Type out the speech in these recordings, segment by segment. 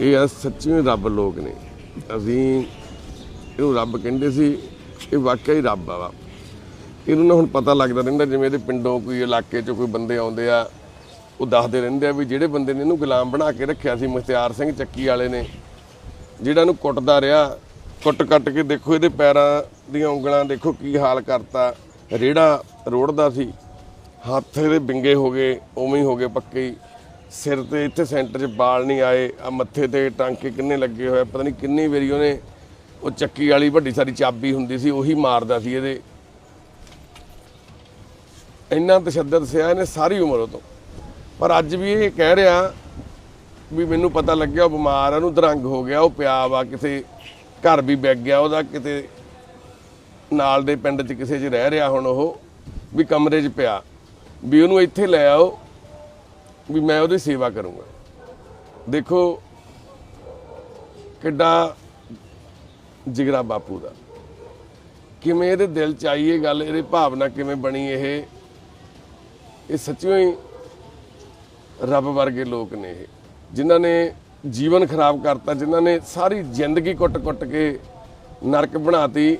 ਇਹ ਆ ਸੱਚੀ ਰੱਬ ਲੋਕ ਨੇ। ਅਸੀਂ ਇਹਨੂੰ ਰੱਬ ਕਹਿੰਦੇ ਸੀ, ਇਹ ਵਾਕਿਆ ਹੀ ਰੱਬ ਆ। ਵਾ ਇਹਨੂੰ ਨਾ ਹੁਣ ਪਤਾ ਲੱਗਦਾ ਰਹਿੰਦਾ, ਜਿਵੇਂ ਇਹਦੇ ਪਿੰਡੋਂ ਕੋਈ ਇਲਾਕੇ 'ਚੋਂ ਕੋਈ ਬੰਦੇ ਆਉਂਦੇ ਆ, ਉਹ ਦੱਸਦੇ ਰਹਿੰਦੇ ਆ ਵੀ ਜਿਹੜੇ ਬੰਦੇ ਨੇ ਇਹਨੂੰ ਗੁਲਾਮ ਬਣਾ ਕੇ ਰੱਖਿਆ ਸੀ, ਮੁਖਤਿਆਰ ਸਿੰਘ ਚੱਕੀ ਵਾਲੇ ਨੇ, ਜਿਹੜਾ ਇਹਨੂੰ ਕੁੱਟਦਾ ਰਿਹਾ, ਕੁੱਟ ਕੱਟ ਕੇ ਦੇਖੋ ਇਹਦੇ ਪੈਰਾਂ ਦੀਆਂ ਉਂਗਲਾਂ, ਦੇਖੋ ਕੀ ਹਾਲ ਕਰਤਾ, ਰੇੜਾ ਰੋੜਦਾ ਸੀ, ਹੱਥ ਇਹਦੇ ਬਿੰਗੇ ਹੋ ਗਏ, ਉਵੇਂ ਹੀ ਹੋ ਗਏ ਪੱਕੇ ਹੀ। ਸਿਰ ਤੇ ਇੱਥੇ ਸੈਂਟਰ 'ਚ ਬਾਲ ਨਹੀਂ ਆਏ ਆ ਮੱਥੇ ਤੇ ਟਾਂਕੇ ਕਿੰਨੇ ਲੱਗੇ ਹੋਏ ਪਤਾ ਨਹੀਂ ਕਿੰਨੀ ਵਾਰੀ ਉਹਨੇ ਉਹ ਚੱਕੀ ਵਾਲੀ ਵੱਡੀ ਸਾਰੀ ਚਾਬੀ ਹੁੰਦੀ ਸੀ, ਉਹੀ ਮਾਰਦਾ ਸੀ ਇਹਦੇ। ਇੰਨਾ ਤਸ਼ੱਦਦ ਸਿਆ ਇਹਨੇ ਸਾਰੀ ਉਮਰ ਉਹ ਤੋਂ। ਪਰ ਅੱਜ ਵੀ ਇਹ ਕਹਿ ਰਿਹਾ ਵੀ ਮੈਨੂੰ ਪਤਾ ਲੱਗਿਆ ਉਹ ਬਿਮਾਰ ਆ, ਉਹਨੂੰ ਦਰੰਗ ਹੋ ਗਿਆ, ਉਹ ਪਿਆ ਵਾ ਕਿਸੇ ਘਰ ਵੀ ਵਿਕ ਗਿਆ, ਉਹਦਾ ਕਿਤੇ ਨਾਲ ਦੇ ਪਿੰਡ 'ਚ ਕਿਸੇ 'ਚ ਰਹਿ ਰਿਹਾ ਹੁਣ ਉਹ, ਵੀ ਕਮਰੇ 'ਚ ਪਿਆ। ਵੀ ਉਹਨੂੰ ਇੱਥੇ ਲੈ ਆਓ ਵੀ ਮੈਂ ਉਹਦੀ ਸੇਵਾ ਕਰੂੰਗਾ। ਦੇਖੋ ਕਿੱਡਾ ਜਿਗਰਾ ਬਾਪੂ ਦਾ। ਕਿਵੇਂ ਇਹਦੇ ਦਿਲ ਚ ਆਈ ਇਹ ਗੱਲ, ਇਹਦੇ ਭਾਵਨਾ ਕਿਵੇਂ ਬਣੀ ਇਹ? ਇਹ ਸੱਚਿਓ ਹੀ ਰੱਬ ਵਰਗੇ ਲੋਕ ਨੇ ਇਹ। ਜਿਨ੍ਹਾਂ ਨੇ ਜੀਵਨ ਖਰਾਬ ਕਰਤਾ, ਜਿਨ੍ਹਾਂ ਨੇ ਸਾਰੀ ਜ਼ਿੰਦਗੀ ਕੁੱਟ-ਕੁੱਟ ਕੇ ਨਰਕ ਬਣਾਤੀ,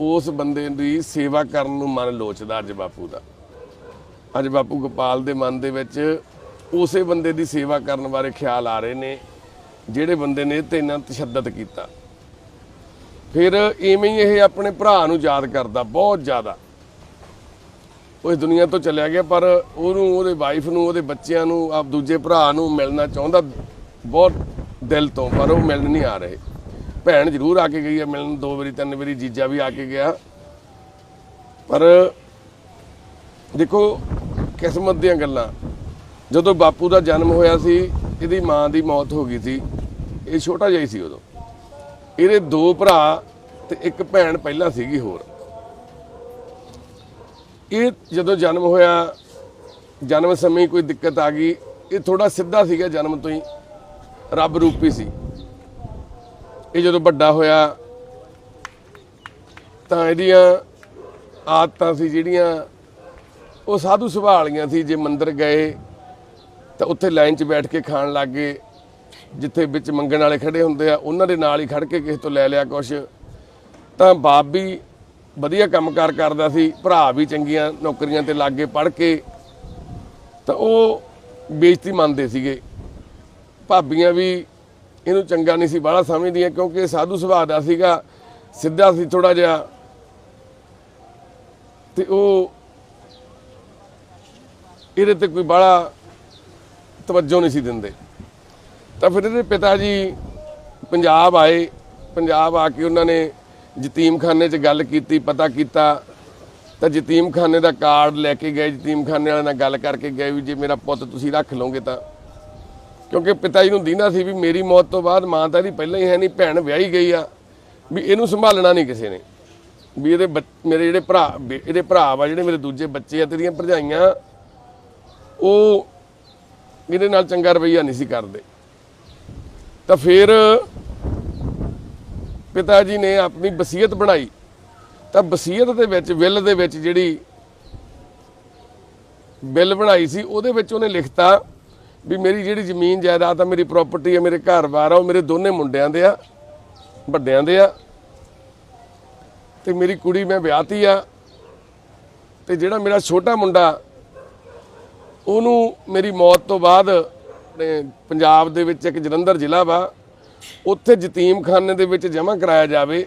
ਉਸ ਬੰਦੇ ਦੀ ਸੇਵਾ ਕਰਨ ਨੂੰ ਮਨ ਲੋਚਦਾ ਅੱਜ ਬਾਪੂ ਦਾ। ਅੱਜ ਬਾਪੂ ਗੋਪਾਲ ਦੇ ਮਨ ਦੇ ਵਿੱਚ ਉਸੇ ਬੰਦੇ ਦੀ ਸੇਵਾ ਕਰਨ ਬਾਰੇ ਖਿਆਲ ਆ ਰਹੇ ਨੇ, ਜਿਹੜੇ ਬੰਦੇ ਨੇ ਇਹ ਤੇ ਇੰਨਾ ਤਸ਼ੱਦਦ ਕੀਤਾ। ਫਿਰ ਇਵੇਂ ਹੀ ਇਹ ਆਪਣੇ ਭਰਾ ਨੂੰ ਯਾਦ ਕਰਦਾ ਬਹੁਤ ਜ਼ਿਆਦਾ। ਉਹ ਇਸ ਦੁਨੀਆ ਤੋਂ ਚਲਿਆ ਗਿਆ, ਪਰ ਉਹਨੂੰ, ਉਹਦੇ ਵਾਈਫ ਨੂੰ, ਉਹਦੇ ਬੱਚਿਆਂ ਨੂੰ, ਆਪ ਦੂਜੇ ਭਰਾ ਨੂੰ ਮਿਲਣਾ ਚਾਹੁੰਦਾ ਬਹੁਤ ਦਿਲ ਤੋਂ, ਪਰ ਉਹ ਮਿਲਣ ਨਹੀਂ ਆ ਰਹੇ। ਭੈਣ ਜ਼ਰੂਰ ਆ ਕੇ ਗਈ ਹੈ ਮਿਲਣ, ਦੋ ਵਾਰੀ, ਤਿੰਨ ਵਾਰੀ, ਜੀਜਾ ਵੀ ਆ ਕੇ ਗਿਆ। ਪਰ ਦੇਖੋ, ਕਿਸਮਤ ਦੀਆਂ ਗੱਲਾਂ। ਜਦੋਂ ਬਾਪੂ ਦਾ ਜਨਮ ਹੋਇਆ ਸੀ, ਇਹਦੀ ਮਾਂ ਦੀ ਮੌਤ ਹੋ ਗਈ ਸੀ। ਇਹ ਛੋਟਾ ਜਿਹਾ ਹੀ ਸੀ ਉਦੋਂ। ਇਹਦੇ ਦੋ ਭਰਾ ਤੇ ਇੱਕ ਭੈਣ ਪਹਿਲਾਂ ਸੀਗੀ ਹੋਰ। ਇਹ ਜਦੋਂ ਜਨਮ ਹੋਇਆ, ਜਨਮ ਸਮੇਂ ਕੋਈ ਦਿੱਕਤ ਆ ਗਈ। ਇਹ ਥੋੜਾ ਸਿੱਧਾ ਸੀਗਾ ਜਨਮ ਤੋਂ ਹੀ। ਰੱਬ ਰੂਪੀ ਸੀ। ਇਹ ਜਦੋਂ ਵੱਡਾ ਹੋਇਆ, ਤਾਂ ਇਹਦੀਆਂ ਆਦਤਾਂ ਸੀ ਜਿਹੜੀਆਂ ਉਹ ਸਾਧੂ ਸੁਭਾਅ ਵਾਲੀਆਂ ਸੀ। ਜੇ ਮੰਦਰ ਗਏ ਤਾਂ ਉੱਥੇ ਲਾਈਨ 'ਚ ਬੈਠ ਕੇ ਖਾਣ ਲੱਗ ਗਏ। ਜਿੱਥੇ ਵਿੱਚ ਮੰਗਣ ਵਾਲੇ ਖੜੇ ਹੁੰਦੇ ਆ, ਉਹਨਾਂ ਦੇ ਨਾਲ ਹੀ ਖੜ ਕੇ ਕਿਸੇ ਤੋਂ ਲੈ ਲਿਆ ਕੁਛ। ਤਾਂ ਬਾਪ ਵੀ ਵਧੀਆ ਕੰਮਕਾਰ ਕਰਦਾ ਸੀ, ਭਰਾ ਵੀ ਚੰਗੀਆਂ ਨੌਕਰੀਆਂ ਤੇ ਲੱਗ ਗਏ ਪੜ੍ਹ ਕੇ। ਤਾਂ ਉਹ ਬੇਇੱਜ਼ਤੀ ਮੰਨਦੇ ਸੀਗੇ। ਭਾਬੀਆਂ ਵੀ ਇਹਨੂੰ ਚੰਗਾ ਨਹੀਂ ਸੀ, ਬਾਹਲਾ ਸਮਝਦੀਆਂ ਕਿਉਂਕਿ ਇਹ ਸਾਧੂ ਸੁਭਾਅ ਦਾ ਸੀਗਾ, ਸਿੱਧਾ ਸੀ ਥੋੜਾ ਜਿਹਾ। ਤੇ ਉਹ ਇਹਦੇ ਤੇ ਕੋਈ ਬਾਹਲਾ ਤਵੱਜੋ ਨਹੀਂ ਸੀ ਦਿੰਦੇ। ਤਾਂ ਫਿਰ ਇਹਦੇ ਪਿਤਾ ਜੀ ਪੰਜਾਬ ਆਏ, ਪੰਜਾਬ ਆ ਕੇ ਉਹਨਾਂ ਨੇ ਯਤੀਮਖਾਨੇ 'ਚ ਗੱਲ ਕੀਤੀ, ਪਤਾ ਕੀਤਾ। ਤਾਂ ਯਤੀਮਖਾਨੇ ਦਾ ਕਾਰਡ ਲੈ ਕੇ ਗਏ, ਯਤੀਮਖਾਨੇ ਵਾਲਿਆਂ ਨਾਲ ਗੱਲ ਕਰਕੇ ਗਏ ਵੀ ਜੇ ਮੇਰਾ ਪੁੱਤ ਤੁਸੀਂ ਰੱਖ ਲਓਗੇ ਤਾਂ। ਕਿਉਂਕਿ ਪਿਤਾ ਜੀ ਨੂੰ ਦੀਨਾ ਸੀ ਵੀ ਮੇਰੀ ਮੌਤ ਤੋਂ ਬਾਅਦ ਮਾਂ ਤਾਂ ਇਹਦੀ ਪਹਿਲਾਂ ਹੀ ਹੈ ਨਹੀਂ, ਭੈਣ ਵਿਆਹੀ ਗਈ ਆ। ਵੀ ਇਹਨੂੰ ਸੰਭਾਲਣਾ ਨਹੀਂ ਕਿਸੇ ਨੇ। ਵੀ ਇਹਦੇ ਬੱਚ- ਮੇਰੇ ਜਿਹੜੇ ਭਰਾ ਬੇ- ਇਹਦੇ ਭਰਾ ਵਾ ਜਿਹੜੇ ਮੇਰੇ ਦੂਜੇ ਬੱਚੇ ਆ, ਤੇਰੀਆਂ ਭਰਜਾਈਆਂ, ਉਹ ਇਹਦੇ ਨਾਲ ਚੰਗਾ ਰਵਈਆ ਨਹੀਂ ਸੀ ਕਰਦੇ। ਤਾਂ ਫਿਰ ਪਿਤਾ ਜੀ ਨੇ ਆਪਣੀ ਵਸੀਅਤ ਬਣਾਈ। ਤਾਂ ਵਸੀਅਤ ਦੇ ਵਿੱਚ ਬਿੱਲ ਦੇ ਵਿੱਚ ਜਿਹੜੀ ਬਿੱਲ ਬਣਾਈ ਸੀ, ਉਹਦੇ ਵਿੱਚ ਉਹਨੇ ਲਿਖਤਾ ਵੀ ਮੇਰੀ ਜਿਹੜੀ ਜ਼ਮੀਨ ਜਾਇਦਾਦ ਆ, ਮੇਰੀ ਪ੍ਰਾਪਰਟੀ ਆ, ਮੇਰੇ ਘਰ-ਬਾਰ ਆ, ਉਹ ਮੇਰੇ ਦੋਨੇ ਮੁੰਡਿਆਂ ਦੇ ਆ, ਵੱਡਿਆਂ ਦੇ ਆ। ਤੇ ਮੇਰੀ ਕੁੜੀ ਮੈਂ ਵਿਆਹਤੀ ਆ। ਤੇ ਜਿਹੜਾ ਮੇਰਾ ਛੋਟਾ ਮੁੰਡਾ ਉਹਨੂੰ ਮੇਰੀ ਮੌਤ ਤੋਂ ਬਾਅਦ ਪੰਜਾਬ ਦੇ ਵਿੱਚ ਇੱਕ ਜਲੰਧਰ ਜ਼ਿਲ੍ਹਾ ਵਾ, ਉੱਥੇ ਯਤੀਮਖਾਨੇ ਦੇ ਵਿੱਚ ਜਮ੍ਹਾਂ ਕਰਾਇਆ ਜਾਵੇ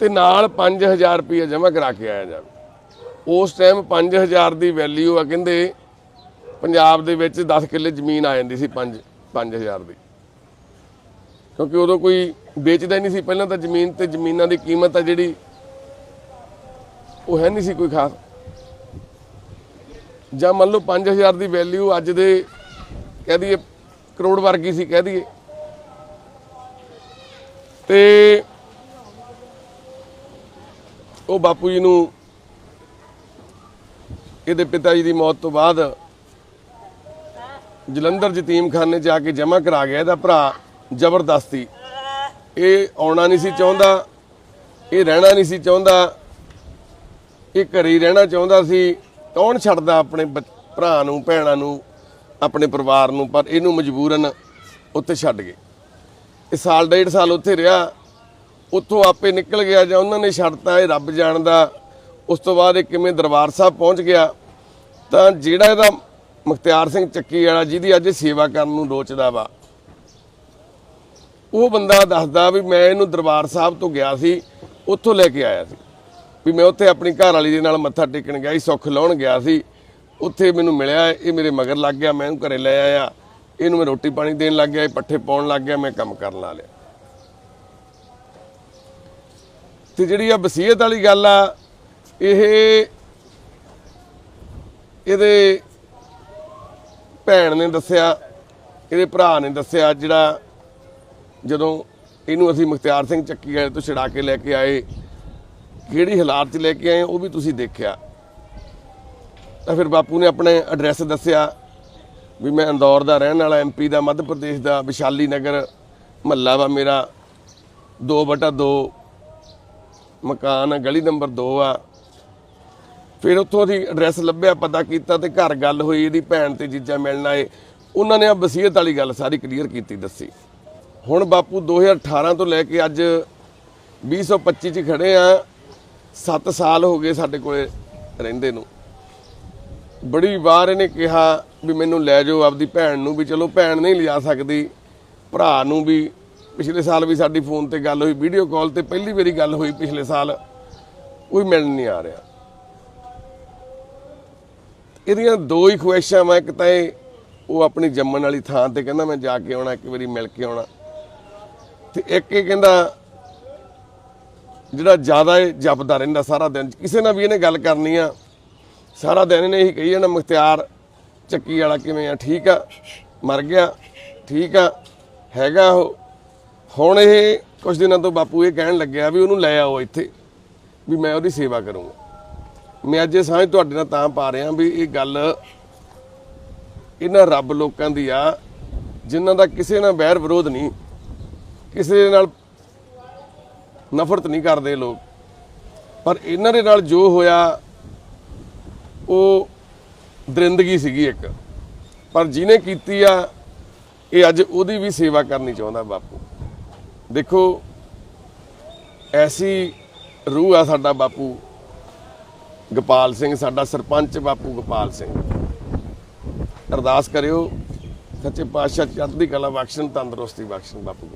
ਤੇ ਨਾਲ 5000 ਰੁਪਏ ਜਮ੍ਹਾਂ ਕਰਾ ਕੇ ਆਇਆ ਜਾਵੇ। ਉਸ ਟਾਈਮ 5000 ਦੀ ਵੈਲਿਊ ਆ, ਕਹਿੰਦੇ ਪੰਜਾਬ ਦੇ ਵਿੱਚ 10 ਕਿੱਲੇ ਜ਼ਮੀਨ ਆ ਜਾਂਦੀ ਸੀ 5 5000 ਦੀ। ਕਿਉਂਕਿ ਉਦੋਂ ਕੋਈ ਵੇਚਦਾ ਹੀ ਨਹੀਂ ਸੀ, ਪਹਿਲਾਂ ਤਾਂ ਜ਼ਮੀਨ ਤੇ ਜ਼ਮੀਨਾਂ ਦੀ ਕੀਮਤ ਆ ਜਿਹੜੀ, ਉਹ ਹੈ ਨਹੀਂ ਸੀ ਕੋਈ ਖਾਸ। ਜਾਂ ਮੰਨ ਲਓ 5000 ਦੀ ਵੈਲਿਊ ਅੱਜ ਦੇ ਕਹਿ ਦਈਏ ਕਰੋੜ ਵਰਗੀ ਸੀ, ਕਹਿ ਦਈਏ। ਤੇ ਉਹ ਬਾਪੂ ਜੀ ਨੂੰ ਇਹਦੇ ਪਿਤਾ ਜੀ ਦੀ ਮੌਤ ਤੋਂ ਬਾਅਦ ਜਲੰਧਰ ਯਤੀਮਖਾਨੇ ਜਾ ਕੇ ਜਮ੍ਹਾਂ ਕਰਾ ਗਿਆ, ਇਹਦਾ ਭਰਾ ਜ਼ਬਰਦਸਤੀ। ਇਹ ਆਉਣਾ ਨਹੀਂ ਸੀ ਚਾਹੁੰਦਾ, ਇਹ ਰਹਿਣਾ ਨਹੀਂ ਸੀ ਚਾਹੁੰਦਾ, ਇਹ ਘਰੇ ਹੀ ਰਹਿਣਾ ਚਾਹੁੰਦਾ ਸੀ। ਕੌਣ ਛੱਡਦਾ ਆਪਣੇ ਬੱਚ- ਭਰਾ ਨੂੰ, ਭੈਣਾਂ ਨੂੰ, ਆਪਣੇ ਪਰਿਵਾਰ ਨੂੰ, ਪਰ ਇਹਨੂੰ ਮਜਬੂਰਨ ਉੱਥੇ ਛੱਡ ਗਏ। ਇਹ ਸਾਲ, ਡੇਢ ਸਾਲ ਉੱਥੇ ਰਿਹਾ। ਉੱਥੋਂ ਆਪੇ ਨਿਕਲ ਗਿਆ ਜਾਂ ਉਹਨਾਂ ਨੇ ਛੱਡਤਾ ਇਹ ਰੱਬ ਜਾਣਦਾ। ਉਸ ਤੋਂ ਬਾਅਦ ਇਹ ਕਿਵੇਂ ਦਰਬਾਰ ਸਾਹਿਬ ਪਹੁੰਚ ਗਿਆ। ਤਾਂ ਜਿਹੜਾ ਇਹਦਾ ਮੁਖਤਿਆਰ ਸਿੰਘ ਚੱਕੀ ਵਾਲਾ, ਜਿਹਦੀ ਅੱਜ ਸੇਵਾ ਕਰਨ ਨੂੰ ਲੋਚਦਾ ਵਾ, ਉਹ ਬੰਦਾ ਦੱਸਦਾ ਵੀ ਮੈਂ ਇਹਨੂੰ ਦਰਬਾਰ ਸਾਹਿਬ ਤੋਂ ਗਿਆ ਸੀ, ਉੱਥੋਂ ਲੈ ਕੇ ਆਇਆ ਸੀ। ਵੀ ਮੈਂ ਉੱਥੇ ਆਪਣੀ ਘਰ ਵਾਲੀ ਦੇ ਨਾਲ ਮੱਥਾ ਟੇਕਣ ਗਿਆ ਸੀ, ਸੁੱਖ ਲਾਉਣ ਗਿਆ ਸੀ। ਉੱਥੇ ਮੈਨੂੰ ਮਿਲਿਆ, ਇਹ ਮੇਰੇ ਮਗਰ ਲੱਗ ਗਿਆ, ਮੈਂ ਇਹਨੂੰ ਘਰੇ ਲੈ ਆਇਆ। ਇਹਨੂੰ ਮੈਂ ਰੋਟੀ ਪਾਣੀ ਦੇਣ ਲੱਗ ਗਿਆ, ਇਹ ਪੱਠੇ ਪਾਉਣ ਲੱਗ ਗਿਆ, ਮੈਂ ਕੰਮ ਕਰਨ ਲਾ ਲਿਆ ਤੇ ਜਿਹੜੀ ਆ ਵਸੀਅਤ ਵਾਲੀ ਗੱਲ ਆ, ਇਹ ਇਹਦੇ ਭੈਣ ਨੇ ਦੱਸਿਆ, ਇਹਦੇ ਭਰਾ ਨੇ ਦੱਸਿਆ, ਜਿਹੜਾ ਜਦੋਂ ਇਹਨੂੰ ਅਸੀਂ ਮੁਖਤਿਆਰ ਸਿੰਘ ਚੱਕੀ ਵਾਲੇ ਤੋਂ ਛਡਾ ਕੇ ਲੈ ਕੇ ਆਏ ਕਿਹੜੀ ਹਾਲਾਤ 'ਚ ਲੈ ਕੇ ਆਏ ਉਹ ਵੀ ਤੁਸੀਂ ਦੇਖਿਆ। ਤਾਂ ਫਿਰ ਬਾਪੂ ਨੇ ਆਪਣੇ ਐਡਰੈਸ ਦੱਸਿਆ ਵੀ ਮੈਂ ਇੰਦੌਰ ਦਾ ਰਹਿਣ ਵਾਲਾ ਐਮਪੀ ਦਾ ਮੱਧ ਪ੍ਰਦੇਸ਼ ਦਾ ਵਿਸ਼ਾਲੀ ਨਗਰ ਮਹੱਲਾ ਵਾ ਮੇਰਾ 2/2 ਮਕਾਨ ਆ, ਗਲੀ ਨੰਬਰ 2 ਆ। ਫਿਰ ਉੱਥੋਂ ਅਸੀਂ ਐਡਰੈਸ ਲੱਭਿਆ ਪਤਾ ਕੀਤਾ ਤੇ ਘਰ ਗੱਲ ਹੋਈ ਇਹਦੀ ਭੈਣ ਤੇ ਜੀਜਾ ਮਿਲਣ ਆਏ। ਉਹਨਾਂ ਨੇ ਆ ਵਸੀਅਤ ਵਾਲੀ ਗੱਲ ਸਾਰੀ ਕਲੀਅਰ ਕੀਤੀ ਦੱਸੀ। ਹੁਣ ਬਾਪੂ 2018 ਤੋਂ ਲੈ ਕੇ ਅੱਜ 2025 ਚ ਖੜੇ ਆ। 7 ਸਾਲ ਹੋ ਗਏ ਸਾਡੇ ਕੋਲੇ ਰਹਿੰਦੇ ਨੂੰ। ਬੜੀ ਵਾਰ ਇਹਨੇ ਕਿਹਾ ਵੀ ਮੈਨੂੰ ਲੈ ਜਾਓ ਆਪਦੀ ਭੈਣ ਨੂੰ ਵੀ ਚਲੋ ਭੈਣ ਨਹੀਂ ਲਿਜਾ ਸਕਦੀ, ਭਰਾ ਨੂੰ ਵੀ। ਪਿਛਲੇ ਸਾਲ ਵੀ ਸਾਡੀ ਫੋਨ ਤੇ ਗੱਲ ਹੋਈ, ਵੀਡੀਓ ਕਾਲ ਤੇ ਪਹਿਲੀ ਵਾਰੀ ਗੱਲ ਹੋਈ ਪਿਛਲੇ ਸਾਲ। ਕੋਈ ਮਿਲਣ ਨਹੀਂ ਆ ਰਿਹਾ। ਇਹਦੀਆਂ ਦੋ ਹੀ ਖੁਆਇਸ਼ਾਂ ਮੈਂ ਇੱਕ ਤਾਂ ਇਹ, ਉਹ ਆਪਣੀ ਜੰਮਣ ਵਾਲੀ ਥਾਂ ਤੇ ਕਹਿੰਦਾ ਮੈਂ ਜਾ ਕੇ ਆਉਣਾ, ਇੱਕ ਵਾਰੀ ਮਿਲ ਕੇ ਆਉਣਾ। ਤੇ ਇੱਕ ਇਹ ਕਹਿੰਦਾ ਜਿਹੜਾ ਜ਼ਿਆਦਾ ਇਹ ਜਪਦਾ ਰਹਿੰਦਾ ਸਾਰਾ ਦਿਨ ਕਿਸੇ ਨਾਲ ਵੀ ਇਹਨੇ ਗੱਲ ਕਰਨੀ ਆ। ਸਾਰਾ ਦਿਨ ਇਹਨੇ ਇਹੀ ਕਹੀ ਜਾਣਾ, ਮੁਖਤਿਆਰ, ਚੱਕੀ ਵਾਲਾ ਕਿਵੇਂ ਆ? ਠੀਕ ਆ? ਮਰ ਗਿਆ? ਠੀਕ ਆ? ਹੈਗਾ ਉਹ? ਹੁਣ ਇਹ ਕੁਝ ਦਿਨਾਂ ਤੋਂ ਬਾਪੂ ਇਹ ਕਹਿਣ ਲੱਗਿਆ ਵੀ ਉਹਨੂੰ ਲੈ ਆਓ ਇੱਥੇ, ਵੀ ਮੈਂ ਉਹਦੀ ਸੇਵਾ ਕਰੂੰਗਾ। ਮੈਂ ਅੱਜ ਇਹ ਸਾਂਝ ਤੁਹਾਡੇ ਨਾਲ ਤਾਂ ਪਾ ਰਿਹਾ ਵੀ ਇਹ ਗੱਲ ਇਹਨਾਂ ਰੱਬ ਲੋਕਾਂ ਦੀ ਆ, ਜਿਨ੍ਹਾਂ ਦਾ ਕਿਸੇ ਨਾਲ ਵੈਰ ਵਿਰੋਧ ਨਹੀਂ, ਕਿਸੇ ਨਾਲ ਨਫ਼ਰਤ ਨਹੀਂ ਕਰਦੇ ਲੋਕ। ਪਰ ਇਹਨਾਂ ਦੇ ਨਾਲ ਜੋ ਹੋਇਆ, ਉਹ ਦਰਿੰਦਗੀ ਸੀਗੀ ਇੱਕ। ਪਰ ਜਿਹਨੇ ਕੀਤੀ ਆ, ਇਹ ਅੱਜ ਉਹਦੀ ਵੀ ਸੇਵਾ ਕਰਨੀ ਚਾਹੁੰਦਾ ਬਾਪੂ। ਦੇਖੋ, ਐਸੀ ਰੂਹ ਆ ਸਾਡਾ ਬਾਪੂ। ਗੋਪਾਲ ਸਿੰਘ, ਸਾਡਾ ਸਰਪੰਚ ਬਾਪੂ ਗੋਪਾਲ ਸਿੰਘ। ਅਰਦਾਸ ਕਰਿਓ, ਸੱਚੇ ਪਾਤਸ਼ਾਹ ਚੜ੍ਹਦੀ ਕਲਾ ਬਖਸ਼ਣ, ਤੰਦਰੁਸਤੀ ਬਖਸ਼ਣ ਬਾਪੂ।